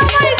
I'm not god!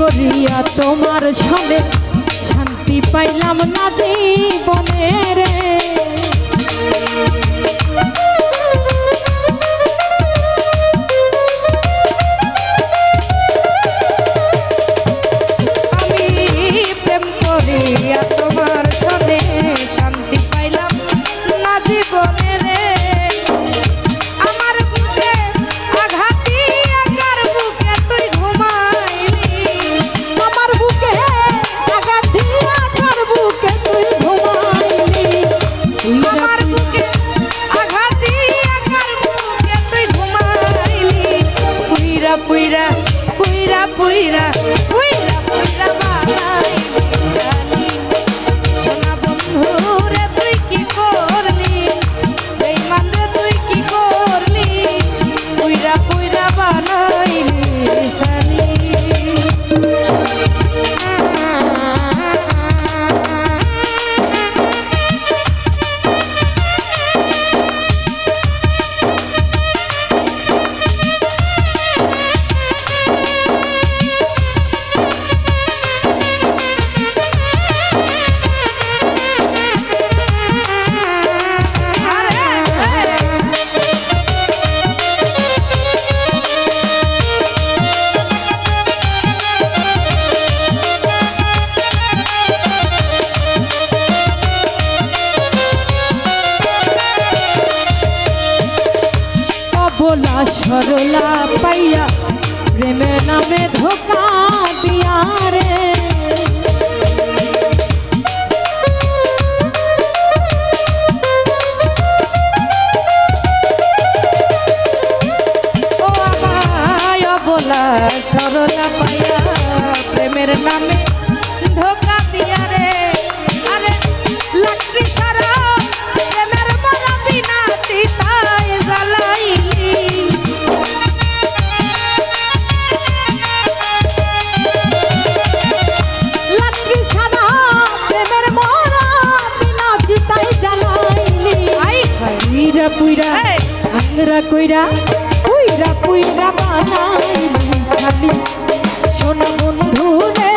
করিয়া তোমার সনে শান্তি পাইলাম না জীবনের সরলা সরলা পাইয়া প্রেমের নামে ধোকা দিয়া রে। আরে লাকড়ি সারা প্রেমের মরা বিনা তিতায় জ্বালাইলি। লাকড়ি সারা প্রেমের মরা বিনা তিতায় জ্বালাইলি। আই পুইরা পুইরা পুইরা বানাইলি সাবি বন্ধু রে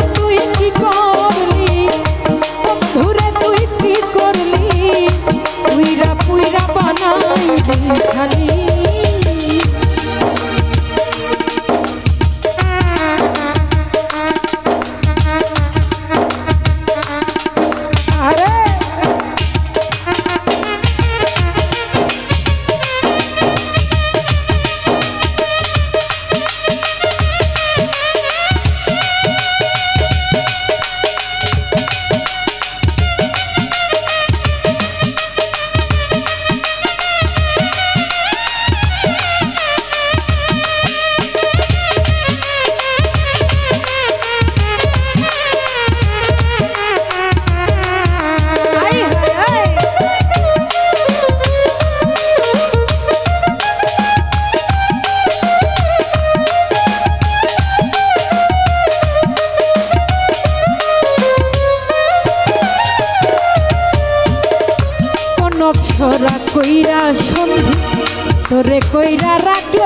তোরে কইরা রাখল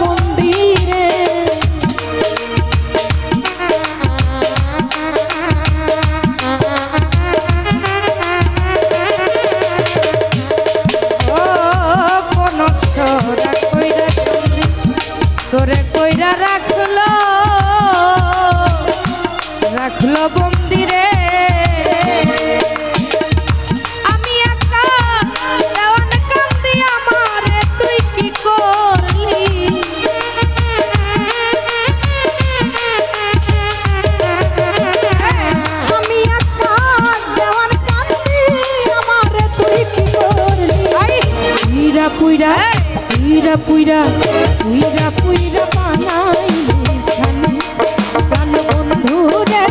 মন্দিরে। তোরে কইরা রাখল রাখল বন্দিরে পুইরা পুইরা পুইরা বানাই কান বন্ধু রে